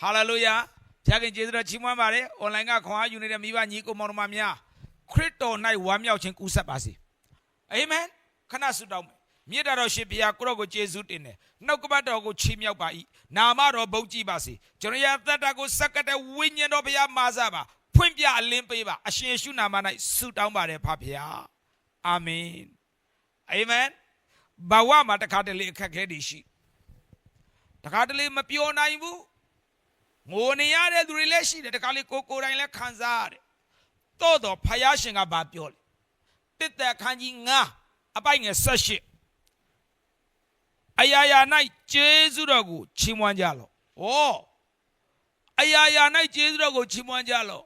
ဟာလေလုယာဖခင်ကျေးဇူးတော်ချီးမွမ်းပါတယ်အွန်လိုင်းကခွန်အားယူနေတဲ့မိဘညီကိုမောင်နှမများခရစ်တော်၌ဝမ်းမြောက်ခြင်းကူးဆက်ပါစေအာမင်ခဏဆုတောင်းမယ်မြေတတော်ရှင်ဘုရားကိုရောကိုကျေးဇူးတင်တယ်နှုတ်ကပတ်တော်ကိုချီးမြှောက်ပါ၏နာမတော်ဘုန်းကြီးပါစေကျွန်တော်ရဲ့အသက်တာကိုစက္ကတဲ့ဝိညာဉ်တော်ဘုရားမာစားပါဖွင့်ပြအလင်းပေးပါအရှင်ယေရှုနာမ၌ဆုတောင်းပါတယ်ဖဖျားအာမင်အာမင်ဘဝမှာတစ်ခါတလေအခက်အခဲတွေရှိတစ်ခါတလေမပြောနိုင်ဘူး ငိုနေရတဲ့သူတွေလည်းရှိတယ်တစ်ခါလေကိုကိုယ်တိုင်လည်းခံစားရတယ်တော့တော့ဖယားရှင်ကဘာပြောလဲတစ်သက်ခန်းကြီး9အပိုက်ငယ်18အရာရာ၌ကျေးဇူးတော်ကိုချီးမွမ်းကြလော့။ဩအရာရာ၌ကျေးဇူးတော်ကိုချီးမွမ်းကြလော့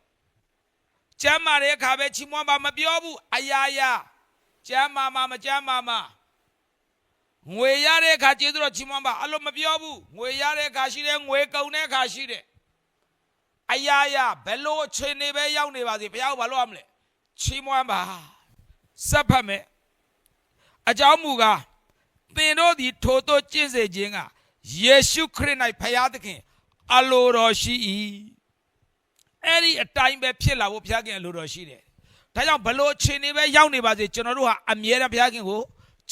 ။ကျမ်းမာတဲ့အခါပဲချီးမွမ်းပါမပြောဘူးအရာရာကျမ်းမာမှာမကျမ်းမာမှာ ငွေရတဲ့အခါကျေးဇူးတော်ချီးမွမ်းပါအဲ့လိုမပြောဘူးငွေရတဲ့အခါရှိတယ်ငွေကုန်တဲ့အခါရှိတယ်အရာရာဘယ်လိုအခြေအနေပဲရောက်နေပါစေဘုရားကဘာလို့ရမလဲချီးမွမ်းပါစပ်ဖတ်မယ်အကြောင်းမူကားသင်တို့သည်ထိုတို့ကျင့်စေခြင်းကယေရှုခရစ်၌ဖရာသခင် အလိုတော်ရှိ၏အဲ့ဒီအတိုင်းပဲဖြစ်လာဖို့ဘုရားခင်အလိုတော်ရှိတယ်ဒါကြောင့်ဘလို့အခြေအနေပဲရောက်နေပါစေကျွန်တော်တို့ဟာအမြဲတမ်းဘုရားခင်ကို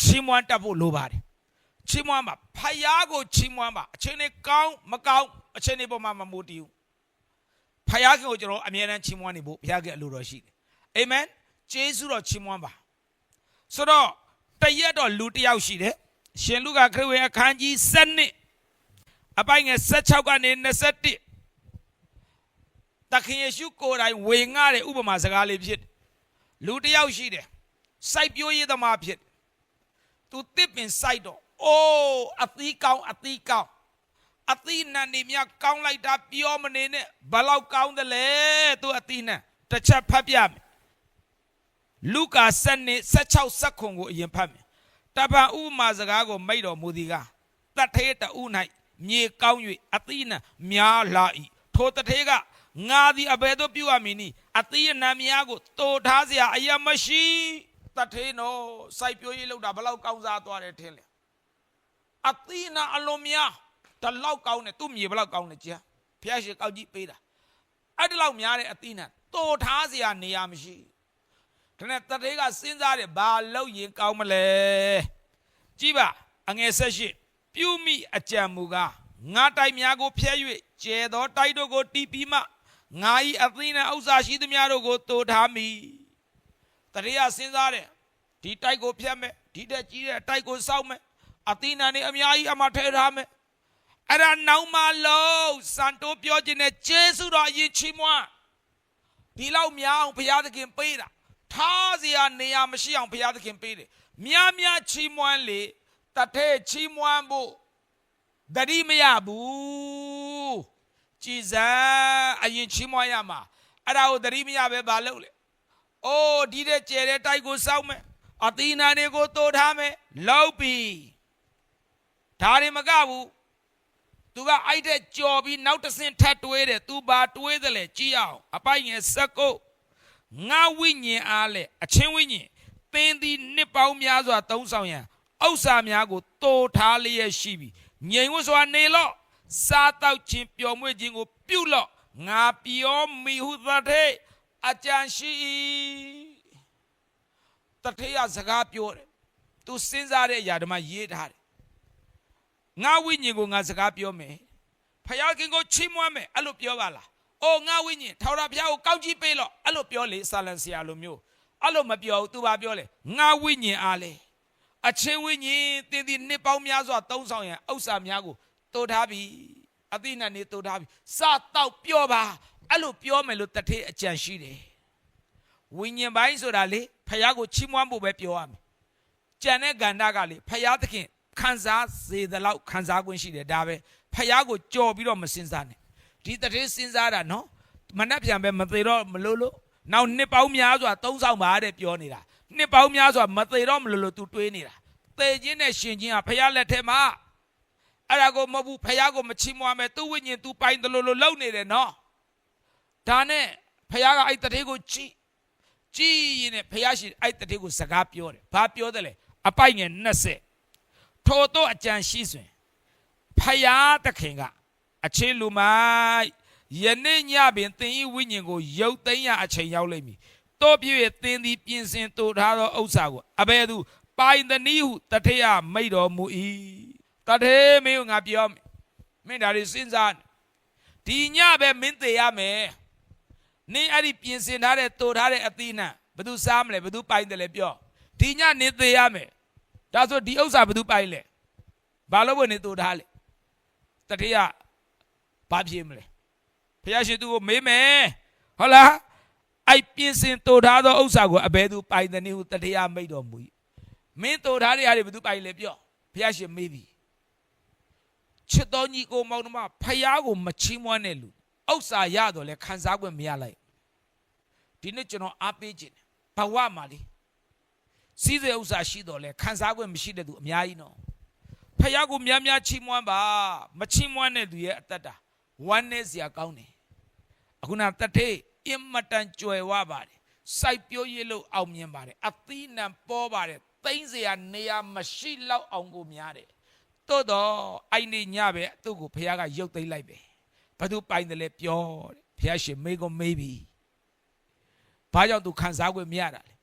ချီးမွမ်းတတ်ဖို့လိုပါတယ်ချီးမွမ်းပါဖရာကိုချီးမွမ်းပါအခြေအနေကောင်းမကောင်းအခြေအနေပေါ်မှာမမူတည်ဘူးဖရာခင်ကိုကျွန်တော်အမြဲတမ်းချီးမွမ်းနေဖို့ဘုရားခင်အလိုတော်ရှိတယ်အာမင်ကျေးဇူးတော်ချီးမွမ်းပါဆိုတော့တရက်တော့လူတစ်ယောက်ရှိတယ်ရှင်လူကခရစ်ဝင်အခန်းကြီး7အပိုင်ငယ်16ကနေ21တခင်ယေရှုကိုယ်တိုင်ဝေငှတဲ့ဥပမာစကားလေးဖြစ်တယ်လူတစ်ယောက်ရှိတယ်စိုက်ပျိုးရေးသမားဖြစ်တယ် သူတစ်ပင်စိုက်တော့အိုးအသီးကောင်းအသီးကောင်းအသီးနံနေမြကောင်းလိုက်တာပြောမနေနဲ့ဘလောက်ကောင်းတယ်လဲသူအသီးနံတစ်ချက်ဖတ်ပြမယ်လူကာ7 16 16ကိုအရင်ဖတ်မယ်တပံဥပမာစကားကိုမိတ်တော်မူသည်ကတတ်သေးတဦး၌မြေကောင်း၍အသီးနှံများလာ၏ထိုတထေးကငါသည်အဘယ်သို့ပြုအပ်မည်နည်းအသီးနှံများကိုတိုးထားเสียအယံမရှိ တထေးနော်စိုက်ပျိုးရေးလောက်တာဘလောက်ကောင်းစားသွားတယ်ထင်လေအသီးနှံအလွန်များတလောက်ကောင်းတယ်သူ့မြေဘလောက်ကောင်းတယ်ကြာဖျက်ရှိကောက်ကြည့်ပေးတာအဲ့ဒီလောက်များတဲ့အသီးနှံတိုးထားเสียနေရာမရှိဒါနဲ့တထေးကစဉ်းစားတယ်ဘာလောက်ရင်ကောင်းမလဲကြည့်ပါအငယ်ဆက်ရှိပြုမိအကြံမူကားငါတိုက်များကိုဖျက်၍ကျဲသောတိုက်တို့ကိုတီးပြီးမှငါ၏အသီးနှံဥစ္စာရှိသမျှတို့ကိုတိုးထားမိ တထေးကစဉ်းစားတယ်ဒီတိုက်ကိုဖျက်မယ်ဒီတက်ကြီးတဲ့တိုက်ကိုစောက်မယ်အသီးနှံတွေအများကြီးအမှထဲထားမယ်အဲ့ဒါနောက်မှလို့စံတိုးပြောခြင်းနဲ့ဂျေစုတော်အရင်ချီးမွမ်းဒီလောက်များအောင်ဘုရားသခင်ပေးတာထားစရာနေရာမရှိအောင်ဘုရားသခင်ပေးတယ်များများချီးမွမ်းလေတထဲချီးမွမ်းဖို့တတိမရဘူးကြည်စံအရင်ချီးမွမ်းရမှာအဲ့ဒါကိုတတိမရပဲမလုပ်လေ အိုးဒီတဲ့ကျဲတဲ့တိုက်ကိုစောက်မယ်အသီးနာတွေကိုတိုးထားမယ်လောက်ပြီဒါတွေမကဘူးသူကအဲ့တဲ့ကြော်ပြီးနောက်တစ်ဆင့်ထပ်တွေးတယ်သူဘာတွေးတယ်လဲကြည့်အောင်အပိုင်ငယ်စက်ကုတ်ငါဝိညာဉ်အားလဲအချင်းဝိညာဉ်သင်သည်နှစ်ပေါင်းများစွာသုံးဆောင်ရန်ဥစ္စာများကိုတိုးထားလျက်ရှိပြီငြိမ်ဝတ်စွာနေလော့စားတောက်ခြင်းပျော်မွေ့ခြင်းကိုပြုလော့ငါပြောမိဟုသတဲ့ အာကြံရှိ၏တထေးရစကားပြောတယ်သူစဉ်းစားတဲ့အရာဓမ္မရေးထားတယ်ငါဝိညာဉ်ကိုငါစကားပြောမယ်ဖခင်ကိုချီးမွမ်းမယ်အဲ့လိုပြောပါလားအိုငါဝိညာဉ်ထာဝရဘုရားကိုကောင်းကြီးပေးလော့အဲ့လိုပြောလေဆာလန်ဆရာလိုမျိုးအဲ့လိုမပြောဘူးသူဘာပြောလဲငါဝိညာဉ်အားလေအချင်းဝိညာဉ်သင်သည်နှစ်ပေါင်းများစွာသုံးဆောင်ရန်ဥစ္စာများကိုတိုးထားပြီအသိနဲ့နေတိုးထားပြီစတော့ပြောပါ အဲ့လိုပြောမယ်လို့တထေးအကြံရှိတယ်ဝိညာဉ်ပိုင်းဆိုတာလေဖခင်ကိုချီးမွမ်းဖို့ပဲပြောရမယ်ကြံတဲ့ကန္တာကလေဖခင်သခင်ခံစားစေသလောက်ခံစား권ရှိတယ်ဒါပဲဖခင်ကိုကြော်ပြီးတော့မစင်စားနဲ့ဒီတတိစဉ်းစားတာနော်မနှက်ပြန်ပဲမသေးတော့မလို့လို့နောက်နှစ်ပေါင်းများစွာသုံးဆောင်ပါတဲ့ပြောနေတာနှစ်ပေါင်းများစွာမသေးတော့မလို့လို့ तू တွေးနေတာသေခြင်းနဲ့ရှင်ခြင်းကဖခင်လက်ထဲမှာအဲ့ဒါကိုမဟုတ်ဘူးဖခင်ကိုမချီးမွမ်းမဲ့သူ့ဝိညာဉ် तू ပိုင်တယ်လို့လို့လုံနေတယ်နော် ဒါနဲ့ဖခင်ကအဲ့တတိကိုကြည်ကြည်ရင်နဲ့ဖခင်ရှိအဲ့တတိကိုစကားပြောတယ်ဘာပြောတယ်လဲအပိုက်ငယ်20ထို့တော့အကြံရှိစွင်ဖခင်သခင်ကအချင်းလူမိုက်ယနေ့ညပင်သင်ဤဝိညာဉ်ကိုရုပ်သိမ်းရအချိန်ရောက်လိမ့်မည်တို့ပြည့်၍သင်သည်ပြင်ဆင်တူထားသောဥစ္စာကိုအဘယ်သူပိုင်သနည်းဟုတထေယမိတ်တော်မူ၏တထေမင်းကငါပြောမယ်မင်းဒါတွေစဉ်းစားနေဒီညပဲမင်းသေးရမယ် နင်းအဲ့ဒီပြင်ဆင်ထားတဲ့တူထားတဲ့အသီးနှံဘယ်သူစားမလဲဘယ်သူပိုင်တယ်လဲပြောဒီညနင်းသေးရမယ်ဒါဆိုဒီဥစ္စာဘယ်သူပိုင်လဲဘာလို့ဘယ်နေတူထားလဲတထေယဘာဖြစ်မလဲဖះရှင်သူကိုမေးမယ်ဟုတ်လားအဲ့ပြင်ဆင်တူထားသောဥစ္စာကိုအဘယ်သူပိုင်တယ်နည်းဟုတထေယမိတ်တော်မူ၏မင်းတူထားတဲ့ဟာတွေဘယ်သူပိုင်လဲပြောဖះရှင်မေးပြီချစ်တော်ညီကိုမောင်နှမဖယားကိုမချီးမွမ်းတဲ့လူ ဥစ္စာရတော့လဲခံစား권မရလိုက်ဒီနေ့ကျွန်တော်အားပေးခြင်းဘဝမှာလေစီးတဲ့ဥစ္စာရှိတော့လဲခံစား권မရှိတဲ့သူအများကြီးနော်ဖယားကိုများများချီးမွမ်းပါမချီးမွမ်းတဲ့သူရဲ့အတ္တတာဝမ်းနေစရာကောင်းတယ်အခုနတထေးအင်မတန်ကြွယ်ဝပါတယ်စိုက်ပျိုးရည်လို့အောင်မြင်ပါတယ်အသီးနှံပေါ်ပါတယ်သိမ့်စရာနေရာမရှိလောက်အောင်ကိုများတယ်တိုးတော့အိုင်နေညပဲသူ့ကိုဖះကရုပ်သိမ်းလိုက်ပဲ ဘာသူပိုင်တယ်လဲပြောတဲ့ဖះရှင်မေးကုန်မေးပြီဘာကြောင့်သူခံစား권မရတာလဲ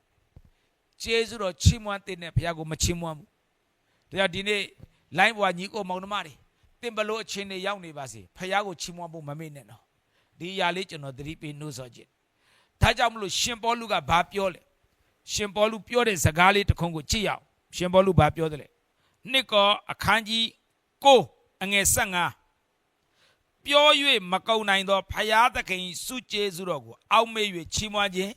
ကျေးဇူးတော်ချီးမွမ်းတဲ့နဲ့ဖះကိုမချီးမွမ်းဘူးဒါကြောင့်ဒီနေ့လိုင်းဘွားညီကိုမောင်နှမတွေတင်ဘလို့အချင်းတွေရောက်နေပါစေဖះကိုချီးမွမ်းဖို့မမေ့နဲ့နော်ဒီຢာလေးကျွန်တော်သတိပေးနှိုးဆော်ခြင်းဒါကြောင့်မလို့ရှင်ပေါလုကဘာပြောလဲရှင်ပေါလုပြောတဲ့စကားလေးတစ်ခုကိုကြည့်ရအောင်ရှင်ပေါလုဘာပြောတယ်လဲနှစ်ကောအခန်းကြီးကိုအငယ်15 ပြော၍မကုံနိုင်သောဖယားသခင်စုကျေးဇူးတော်ကိုအောက်မေ့၍ချီးမွမ်းခြင်း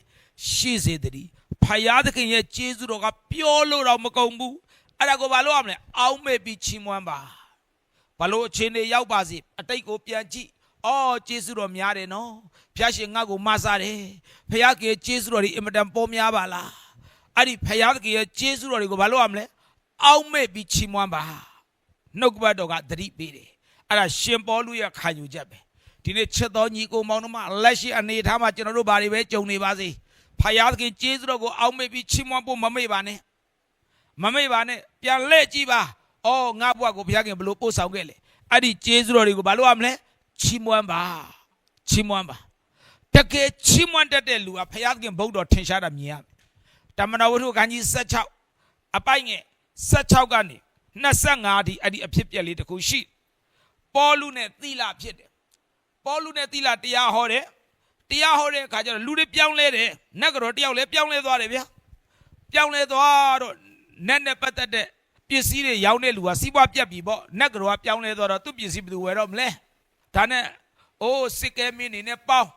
ရှိစေတည်းဖယားသခင်ရဲ့ကျေးဇူးတော်ကပြောလို့တော့မကုံဘူးအဲ့ဒါကိုဘာလို့ရမလဲအောက်မေ့ပြီးချီးမွမ်းပါဘာလို့အခြေအနေရောက်ပါစေအတိတ်ကိုပြန်ကြည့်အော်ကျေးဇူးတော်များတယ်နော်ဖျားရှင်ငါ့ကိုမဆားတယ်ဖယားကြီးကျေးဇူးတော်ဒီအင်မတန်ပေါ်များပါလားအဲ့ဒီဖယားသခင်ရဲ့ကျေးဇူးတော်တွေကိုဘာလို့ရမလဲအောက်မဲ့ပြီးချီးမွမ်းပါနှုတ်ကပတ်တော်ကသတိပေးတယ် အဲ့ဒါရှင်ပေါလုရဲ့ခံယူချက်ပဲဒီနေ့ချက်တော်ညီကိုမောင်နှမလက်ရှိအနေထားမှာကျွန်တော်တို့ဘာတွေပဲကြုံနေပါစေဖယားသခင်ကျေးဇူးတော်ကိုအောက်မဲ့ပြီးချီးမွမ်းဖို့မမေ့ပါနဲ့မမေ့ပါနဲ့ပြန်လှည့်ကြည့်ပါအော်ငါဘုရားကိုဘုရားခင်ဘလို့ပို့ဆောင်ခဲ့လေအဲ့ဒီကျေးဇူးတော်တွေကိုဘာလို့ရမလဲချီးမွမ်းပါချီးမွမ်းပါတကယ်ချီးမွမ်းတတ်တဲ့လူကဖယားသခင်ဘုဒ္ဓတော်ထင်ရှားတာမြင်ရမယ်တမန်တော်ဝတ္ထုခန်းကြီး16အပိုက်ငယ်16ကနေ25အထိအဲ့ဒီအဖြစ်ပြက်လေးတစ်ခုရှိ ပေါလုနဲ့သီလဖြစ်တယ်ပေါလုနဲ့သီလတရားဟောတယ်တရားဟောတဲ့အခါကျတော့လူတွေပြောင်းလဲတယ်နတ်ကတော့တယောက်လည်းပြောင်းလဲသွားတယ်ဗျာပြောင်းလဲသွားတော့နတ်နဲ့ပတ်သက်တဲ့ပစ္စည်းတွေရောင်းတဲ့လူကစီးပွားပြတ်ပြီပေါ့နတ်ကတော့ကပြောင်းလဲသွားတော့သူ့ပစ္စည်းဘယ်သူဝယ်တော့မလဲဒါနဲ့အိုးစစ်ကဲမင်းနေနဲ့ပေါင်း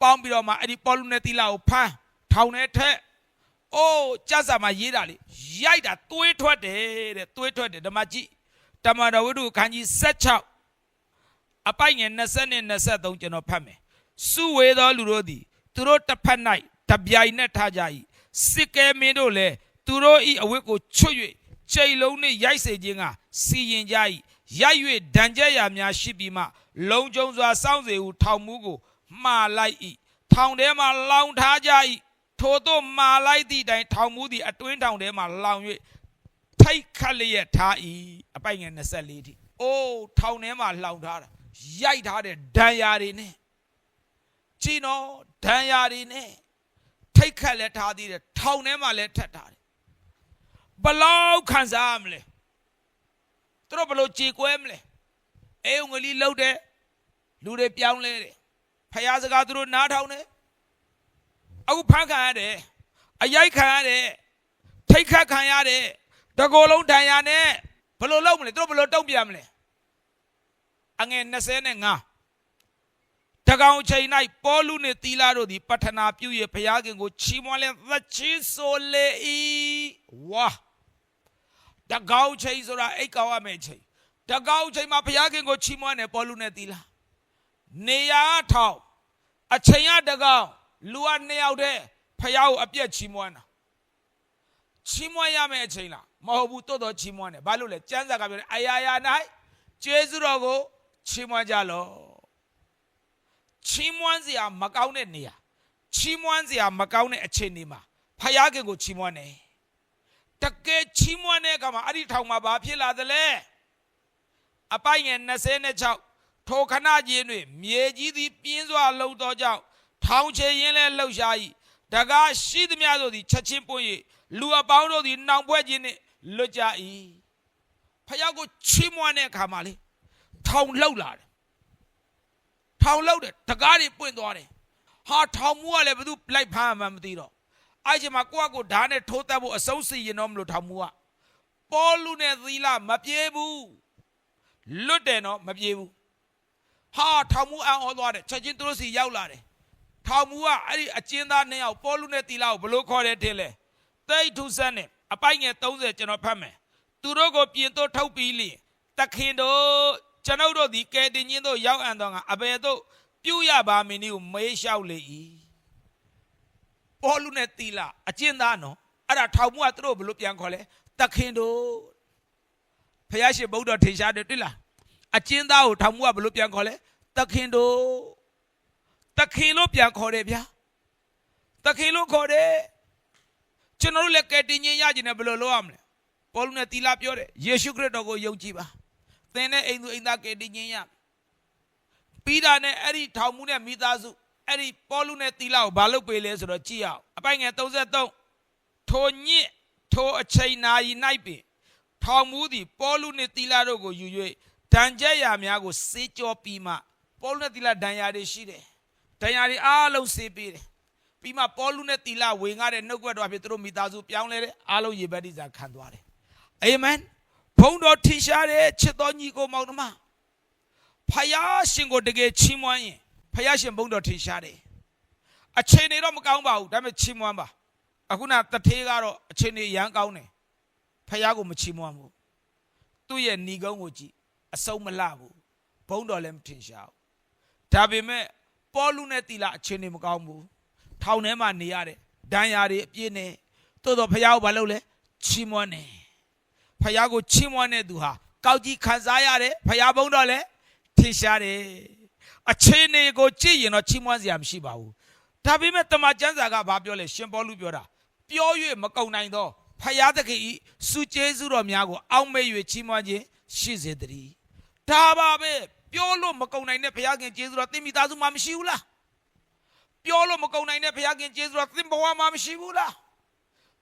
ပေါင်းပြီးတော့မှအဲ့ဒီပေါလုနဲ့သီလကိုဖမ်းထောင်ထဲထက်အိုးကြက်စာမှာရေးတာလေရိုက်တာသွေးထွက်တယ်တဲ့သွေးထွက်တယ်ဓမ္မကြည့်တမန်တော်ဝိတုခန်းကြီး16 အပိုက်ငယ်20နဲ့23ကျွန်တော်ဖတ်မယ်စုဝေသောလူတို့သည်သူတို့တစ်ဖက်၌တပြိုင်နက်ထားကြ၏စစ်ကဲမင်းတို့လည်းသူတို့၏အဝတ်ကိုချွတ်၍ချိန်လုံးနှင့်ရိုက်စေခြင်းကစီရင်ကြ၏ရိုက်၍ဒဏ်ကြက်ရာများရှိပြီးမှလုံကျုံစွာစောင့်စေဟုထောင်မှုကိုမှားလိုက်၏ထောင်ထဲမှလောင်ထားကြ၏ထို့သို့မှားလိုက်သည့်တိုင်ထောင်မှုသည်အတွင်းထောင်ထဲမှလောင်၍ထိတ်ခတ်လျက်ထား၏အပိုင်ငယ်24ထိအိုးထောင်ထဲမှလောင်ထားတာ ရိုက်ထားတဲ့ဒဏ်ရာတွေနဲ့ကြည်နော်ဒဏ်ရာတွေနဲ့ထိတ်ခတ်လည်းထားသေးတယ်ထောင်ထဲမှလည်းထက်ထားတယ်ဘလောက်ခံစားရမလဲသူတို့ဘလို့ကြေကွဲမလဲအေးငလီလှုပ်တယ်လူတွေပြောင်းလဲတယ်ဖယားစကားသူတို့နားထောင်တယ်အခုဖမ်းခံရတယ်အရိုက်ခံရတယ်ထိတ်ခတ်ခံရတယ်တကိုယ်လုံးဒဏ်ရာနဲ့ဘလို့လုပ်မလဲသူတို့ဘလို့တုံ့ပြန်မလဲ အငယ်25တကောင်ချိန်၌ပေါလုနှင့်သီလာတို့သည်ပထနာပြု၍ဘုရားခင်ကိုချီးမွမ်းလျက်သချင်းဆိုလေ၏ဝါတကောင်ချိန်ဆိုတာအိတ်ကောက်ရမယ့်ချိန်တကောင်ချိန်မှာဘုရားခင်ကိုချီးမွမ်းတယ်ပေါလုနဲ့သီလာနေရထောင်အချိန်ရတကောင်လူကနှစ်ယောက်တည်းဖះကိုအပြက်ချီးမွမ်းတာချီးမွမ်းရမယ့်အချိန်လားမဟုတ်ဘူးတိုးတော့ချီးမွမ်းတယ်ဘာလို့လဲကျမ်းစာကပြောတယ်အရာရာ၌ကျေးဇူးတော်ကို ချီးမွမ်းကြလော့ချီးမွမ်းစရာမကောင်းတဲ့နေရာချီးမွမ်းစရာမကောင်းတဲ့အချိန်တွေမှာဖះခင်ကိုချီးမွမ်းတယ်တကယ်ချီးမွမ်းတဲ့အခါမှာအဲ့ဒီထောင်မှာဘာဖြစ်လာသလဲအပိုင်ငယ်26ထိုခဏချင်းတွင်မြေကြီးသည်ပြင်းစွာလှုပ်သောကြောင့်ထောင်ချေရင်လည်းလှုပ်ရှား၏တကားရှိသမျှတို့သည်ချက်ချင်းပွင့်၍လူအပေါင်းတို့သည်နှောင်ဖွဲ့ခြင်းနှင့်လွတ်ကြ၏ဖယားကိုချီးမွမ်းတဲ့အခါမှာလေ ထောင်လှုပ်လာတယ်ထောင်လှုပ်တယ်တကားတွေပွင့်သွားတယ်ဟာထောင်မူကလည်းဘယ်သူလိုက်ဖမ်းမှမသိတော့အဲ့ဒီမှာကိုယ့်အကိုဓာတ်နဲ့ထိုးတက်ဖို့အဆုံးစီရင်တော့မလို့ထောင်မူကပေါလုနဲ့သီလမပြေဘူးလွတ်တယ်နော်မပြေဘူးဟာထောင်မူအံ့ဩသွားတယ်ချက်ချင်းသူတို့စီရောက်လာတယ်ထောင်မူကအဲ့ဒီအကျဉ်းသားနှစ်ယောက်ပေါ်လူနဲ့တီလာကိုဘလို့ခေါ်တယ်တင်လဲတိတ်ထုဆန်းနဲ့အပိုက်ငယ်30ကျွန်တော်ဖတ်မယ်သူတို့ကိုပြင်တော့ထုတ်ပြီးလျင်တခင်တို့ ကျွန်ုပ်တို့ဒီကဲတင်ချင်းတို့ရောက်အံတော့ငါအဘယ်တို့ပြုရပါမင်းဒီကိုမေးလျှောက်လေ၏ပေါ်လူနဲ့တီလာအကျဉ်းသားနော်အဲ့ဒါထောင်မူကသူတို့ဘလို့ပြန်ခေါ်လဲတခင်တို့ဖယားရှင်ဗုဒ္ဓထေရှားတယ်တွေ့လားအကျဉ်းသားကိုထောင်မှုကဘယ်လိုပြန်ခေါ်လဲတခင်တို့တခင်လို့ပြန်ခေါ်တယ်ဗျာတခင်လို့ခေါ်တယ်ကျွန်တော်တို့လည်းကယ်တင်ခြင်းရခြင်းနဲ့ဘယ်လိုလုပ်ရမလဲပေါလုနဲ့တီလာပြောတယ်ယေရှုခရစ်တော်ကိုယုံကြည်ပါ သင်နဲ့အိမ်သူအိမ်သားကယ်တင်ခြင်းရပြီးတာနဲ့အဲ့ဒီထောင်မှုနဲ့မိသားစုအဲ့ဒီပေါလုနဲ့တီလာကိုဘာလုပ်ပေးလဲဆိုတော့ကြည့်အောင်အပိုင်ငယ်33ထိုညစ်ထိုအချိန်နာရီ၌ပင်ထောင်မူသည် ပေါလုနှင့်တီလာတို့ကိုယူ၍ဒဏ်ကြက်ရာများကိုစေးကြောပြီးမှပေါလုနှင့်တီလာဒဏ်ရာတွေရှိတယ်ဒဏ်ရာတွေအားလုံးစေးပေးတယ်ပြီးမှပေါလုနဲ့တီလာဝေငှတဲ့နှုတ်ကပတ်တော်အဖြစ်သူတို့မိသားစုပြောင်းလဲတယ်အားလုံးရေဘက်တိစာခံသွားတယ်အာမင် ဘုန်းတော်ထင်ရှားတဲ့ချစ်တော်ညီကိုမောင်နှမဖယားရှင်ကိုတကယ်ချီးမွမ်းရင်ဖယားရှင်ဘုန်းတော်ထင်ရှားတယ်အချိန်တွေတော့မကောင်းပါဘူးဒါပေမဲ့ချီးမွမ်းပါအခုနတထေးကတော့အချိန်တွေရမ်းကောင်းတယ်ဖះကိုမချီးမွမ်းဘူးသူ့ရဲ့ဏီကုန်းကိုကြည့်အစုံမလှဘူးဘုံတော်လည်းမထင်ရှားဘူးဒါပေမဲ့ပေါလုနဲ့တီလာအချင်းတွေမကောင်းဘူးထောင်ထဲမှာနေရတယ်ဒဏ်ရာတွေအပြည့်နဲ့တိုးတော့ဖះကိုဘာလုပ်လဲချီးမွမ်းတယ် ဖះကိုချီးမွမ်းတဲ့သူဟာကောက်ကြီးခံစားရတယ်ဖះဘုံတော်လည်းထင်ရှားတယ်အချင်းတွေကိုကြည့်ရင်တော့ချီးမွမ်းစရာမရှိပါဘူးဒါပေမဲ့တမန်ကျမ်းစာကဘာပြောလဲရှင်ပေါလုပြောတာပြော၍မကုံနိုင်တော့ဖယားသခင်ဤစုကျေးဇူးတော်များကိုအောက်မေ့၍ချီးမွမ်းခြင်းရှိစေတည်းဒါပါပဲပြောလို့မကုံနိုင်တဲ့ဖယားခင်ကျေးဇူးတော်သင်မိသားစုမှာမရှိဘူးလားပြောလို့မကုံနိုင်တဲ့ဖယားခင်ကျေးဇူးတော်သင်ဘဝမှာမရှိဘူးလား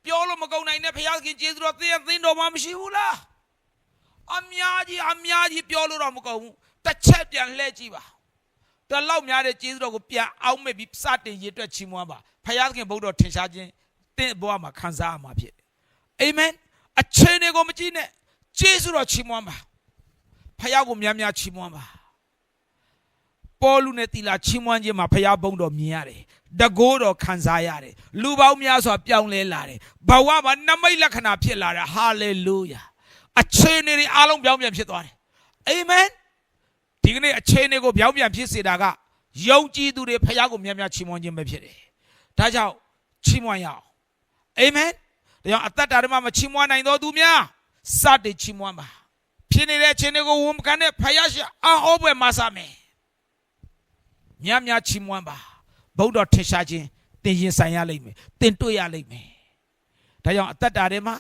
ပြောလို့မကုံနိုင်တဲ့ဖယားခင်ကျေးဇူးတော်သင်ရဲ့သင်တော်မှာမရှိဘူးလားအများကြီးအများကြီးပြောလို့တော့မကုံဘူးတစ်ချက်ပြန်လှည့်ကြည့်ပါတလောက်များတဲ့ကျေးဇူးတော်ကိုပြန်အောက်မေ့ပြီးစတင်ရည်အတွက်ချီးမွမ်းပါဖယားခင်ဘုရားတော်ထင်ရှားခြင်းသင်ဘဝမှာခံစားရမှာဖြစ်တယ်အာမင်အချိန်တွေကိုမကြည့်နဲ့ကျေးဇူးတော်ချီးမွမ်းပါဖခင်ကိုများများချီးမွမ်းပါ ပေါ်လူနဲ့တီလာချီးမွမ်းခြင်းမှာဖခင်ဘုန်းတော်မြင်ရတယ်တကိုးတော်ခံစားရတယ်လူပေါင်းများစွာပြောင်းလဲလာတယ်ဘဝမှာနမိတ်လက္ခဏာဖြစ်လာတယ်ဟာလေလုယာအချိန်တွေအားလုံးပြောင်းပြန်ဖြစ်သွားတယ်အာမင်ဒီကနေ့အချိန်တွေကိုပြောင်းပြန်ဖြစ်စေတာကယုံကြည်သူတွေဖခင်ကိုများများချီးမွမ်းခြင်းပဲဖြစ်တယ်ဒါကြောင့်ချီးမွမ်းရအောင်အာမင်ဒါကြောင့်အသက်တာတွေမှာမချီးမွမ်းနိုင်တော့သူများစတင်ချီးမွမ်းပါဖြစ်နေတဲ့အချိန်တွေကိုဝန်ခံတဲ့ဖယားရှင်အောဟောပွဲမှာစမယ် ညံ့ညချီးမွမ်းပါဗုဒ္ဓထင်ရှားခြင်းတင်ရင်ဆိုင်ရလိမ့်မယ်တင်တွေ့ရလိမ့်မယ်ဒါကြောင့်အသက်တာတွေမှာ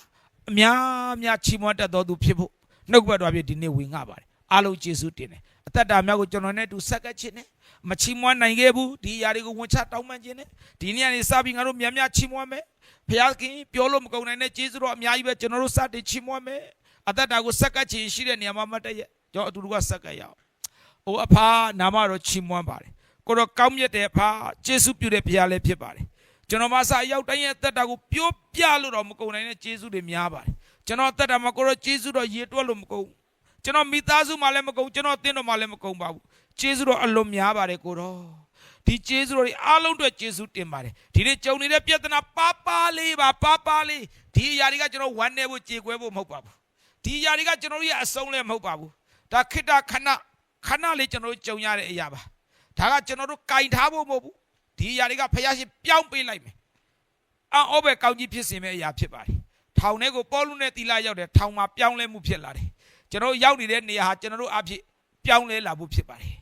အများများချီးမွမ်းတတ်တော်သူဖြစ်ဖို့နှုတ်ဘတ်တော်ဖြစ်ဒီနေ့ဝင်ငှပါတယ်အားလုံးကျေးဇူးတင်တယ်အသက်တာများကိုကျွန်တော်နဲ့တူဆက်ကပ်ခြင်းနဲ့မချီးမွမ်းနိုင်ခဲ့ဘူးဒီຢာတွေကိုဝန်ချတောင်းပန်ခြင်းနဲ့ဒီနေ့ကနေစပြီးငါတို့များများချီးမွမ်းမယ်ဖခင်ပြောလို့မကုန်နိုင်တဲ့ကျေးဇူးတော်အများကြီးပဲကျွန်တော်တို့စတင်ချီးမွမ်းမယ်အသက်တာကိုဆက်ကပ်ချင်ရှိတဲ့နေရာမှာမတ်တည့်ရဲ့ကျွန်တော်အတူတူကဆက်ကပ်ရအောင်။အိုအဖာနာမတော်ချီးမွမ်းပါတယ်။ ကိုတော့ကောင်းမြတ်တဲ့အဖာကျေးဇူးပြုတဲ့ဖခင်လည်းဖြစ်ပါတယ်။ကျွန်တော်မဆာရောက်တိုင်းရဲ့အသက်တာကိုပြောပြလို့တော့မကုန်နိုင်တဲ့ကျေးဇူးတွေများပါတယ်။ကျွန်တော်အသက်တာမှာကိုတော့ကျေးဇူးတော်ရေတွက်လို့မကုန်ဘူး။ကျွန်တော်မိသားစုမှလည်းမကုန်ကျွန်တော်အသင်းတော်မှလည်းမကုန်ပါဘူး။ကျေးဇူးတော်အလွန်များပါတယ်ကိုတော့။ဒီကျေးဇူးတော်တွေအားလုံးအတွက်ကျေးဇူးတင်ပါတယ်ဒီနေ့ကြုံနေတဲ့ပြဿနာပါပါလေးပါပါပါလေးဒီအရာတွေကကျွန်တော်ဝမ်းနေဖို့ကြေကွဲဖို့မဟုတ်ပါဘူးဒီအရာတွေကကျွန်တော်တို့ရဲ့အဆုံးလည်းမဟုတ်ပါဘူးဒါခိတ္တခဏခဏလေးကျွန်တော်တို့ကြုံရတဲ့အရာပါ ဒါကကျွန်တော်တို့ကင်ထားဖို့မဟုတ်ဘူးဒီအရာတွေကဖယားရှင်ပြောင်းပေးလိုက်မယ်အော်ဘယ်ကောင်းကြီးဖြစ်စေမယ့်အရာဖြစ်ပါတယ်ထောင်ထဲကိုပေါ်လူနဲ့တီလာရောက်တယ်ထောင်မှာပြောင်းလဲမှုဖြစ်လာတယ်ကျွန်တော်တို့ရောက်နေတဲ့နေရာဟာကျွန်တော်တို့အဖြစ်ပြောင်းလဲလာဖို့ဖြစ်ပါတယ်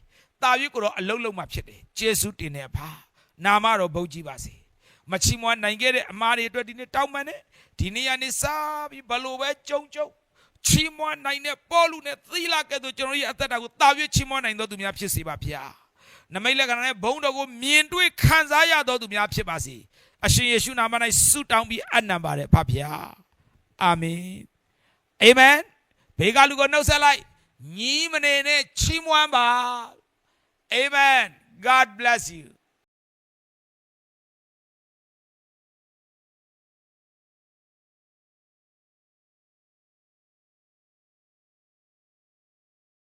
တာရွေးကိုတော့အလုံးလုံးမှဖြစ်တယ်ဂျေစုတင်တဲ့အဖာနာမတော်ဘုန်းကြီးပါစေမချီမွားနိုင်ခဲ့တဲ့အမားတွေအတွက်ဒီနေ့တောင်းပန်တယ်ဒီနေ့ကနေစပြီးဘလို့ပဲကြုံကြုံချီးမွမ်းနိုင်တဲ့ပေါ်လူနဲ့သီလကဲ့သို့ကျွန်တော်ရဲ့အသက်တာကိုတာ၍ချီးမွမ်းနိုင်သောသူများဖြစ်စေပါဗျာ နမိတ်လက္ခဏာနဲ့ဘုံတော်ကိုမြင်တွေ့ခံစားရသောသူများဖြစ်ပါစေအရှင်ယေရှုနာမ၌ဆုတောင်းပြီးအနံပါတယ်ဖဗျာအာမင်အာမင်ဘေကလူကိုနှုတ်ဆက်လိုက်ညီးမနေနဲ့ချီးမွမ်းပါအာမင် God bless you